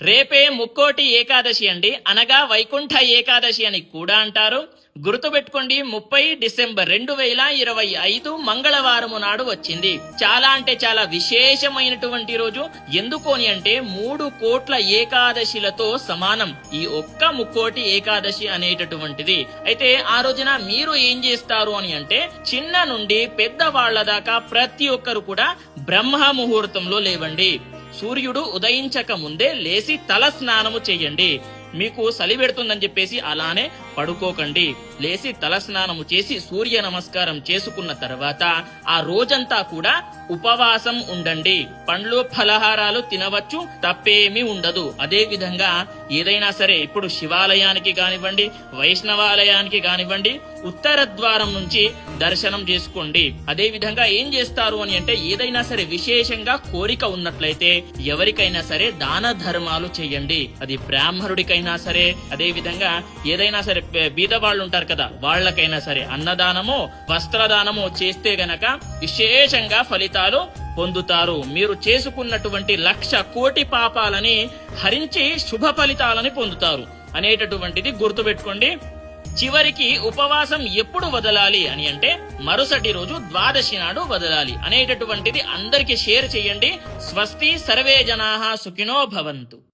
రేపే ముక్కోటి ఏకాదశి అండి. అనగా వైకుంఠ ఏకాదశి అని కూడా అంటారు. గుర్తుపెట్టుకోండి ముప్పై డిసెంబర్ రెండు వేల ఇరవై ఐదు మంగళవారము నాడు వచ్చింది. చాలా అంటే చాలా విశేషమైనటువంటి రోజు. ఎందుకోని అంటే మూడు కోట్ల ఏకాదశిలతో సమానం. ఈ ఒక్క ముక్కోటి ఏకాదశి అనేటటువంటిది. అయితే ఆ రోజున మీరు ఏం చేస్తారు అని అంటే చిన్న నుండి పెద్ద వాళ్ళ దాకా ప్రతి ఒక్కరు కూడా బ్రహ్మ ముహూర్తంలో లేవండి. సూర్యుడు ఉదయించక ముందే లేచి తల స్నానము చేయండి. మీకు చలి పెడుతుందని చెప్పేసి అలానే పడుకోకండి. లేచి తల స్నానము చేసి సూర్య నమస్కారం చేసుకున్న తర్వాత ఆ రోజంతా కూడా ఉపవాసం ఉండండి. పండ్లు ఫలహారాలు తినవచ్చు తప్పేమీ ఉండదు. అదే విధంగా ఏదైనా సరే ఇప్పుడు శివాలయానికి కానివ్వండి వైష్ణవాలయానికి కానివ్వండి ఉత్తర ద్వారం నుంచి దర్శనం చేసుకోండి. అదే విధంగా ఏం చేస్తారు అని అంటే ఏదైనా సరే విశేషంగా కోరిక ఉన్నట్లయితే ఎవరికైనా సరే దాన ధర్మాలు చేయండి. అది బ్రాహ్మణుడికైనా సరే అదే విధంగా ఏదైనా సరే బీద వాళ్ళు ఉంటారు కదా వాళ్ళకైనా సరే అన్నదానము వస్త్రదానము చేస్తే గనక విశేషంగా ఫలితాలు పొందుతారు. మీరు చేసుకున్నటువంటి లక్ష కోటి పాపాలని హరించి శుభ ఫలితాలని పొందుతారు. అనేటటువంటిది గుర్తుపెట్టుకోండి. చివరికి ఉపవాసం ఎప్పుడు వదలాలి అని అంటే మరుసటి రోజు ద్వాదశి నాడు వదలాలి. అనేటటువంటిది అందరికి షేర్ చేయండి. స్వస్తి సర్వే జనా సుఖినో భవంతు.